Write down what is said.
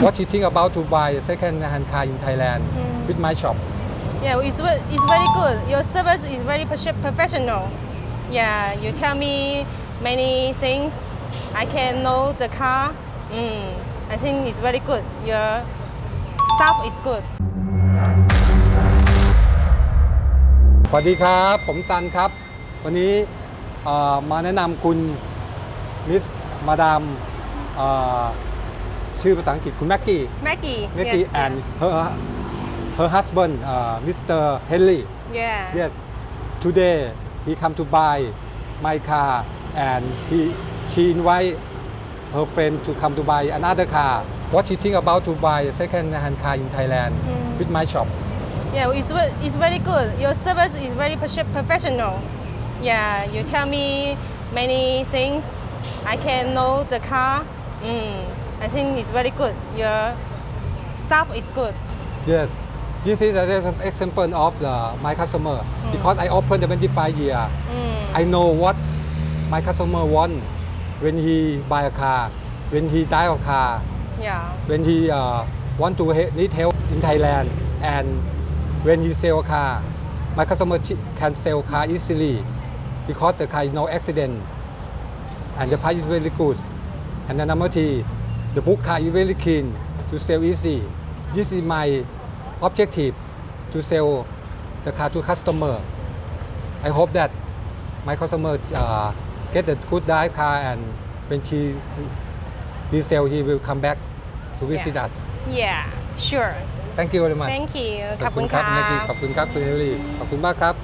What you think about to buy a second-hand car in Thailand Mm. with my shop? Yeah, it's, ve- it's very good. Your service is very prof- professional. Yeah, you tell me many things. I can know the car. Mm, I think it's very good. Your staff is good. สวัสดีครับ ผมซันครับ วันนี้เอ่อมาแนะนำคุณมิสมาดามเอ่อ ชื่อภาษาอังกฤษคุณแม็กกี้ Maggie. แม็กกี้ yes. and her her husband เอ่อ Mr. Henry Yeah. yes today he come to buy my car and he she invite her friend to come to buy another car what she think about to buy a second hand car in Thailand Mm. with my shop Yeah, it's, ve- it's very good. Your service is very prof- professional. Yeah, you tell me many things. I can know the car. Mm, I think it's very good. Your staff is good. Yes, this is an example of the, my customer because I opened the 25 year. Mm, I know what my customer want when he buy a car, when he buy a car, yeah. when he uh, want to need help in Thailand, and when he sell a car, my customer can sell car easily because the car is no accident and the price is very good. And the number three, the book car is very clean to sell easy. This is my objective to sell the car to customer. I hope that my customer uh, get a good drive car and when she resell, he will come back to visit Yeah. us. Yeah, sure. Thank you very much. Thank you. ขอบคุณครับ ขอบคุณค่ะ ขอบคุณครับคุณเฮลี่ขอบคุณมากครับ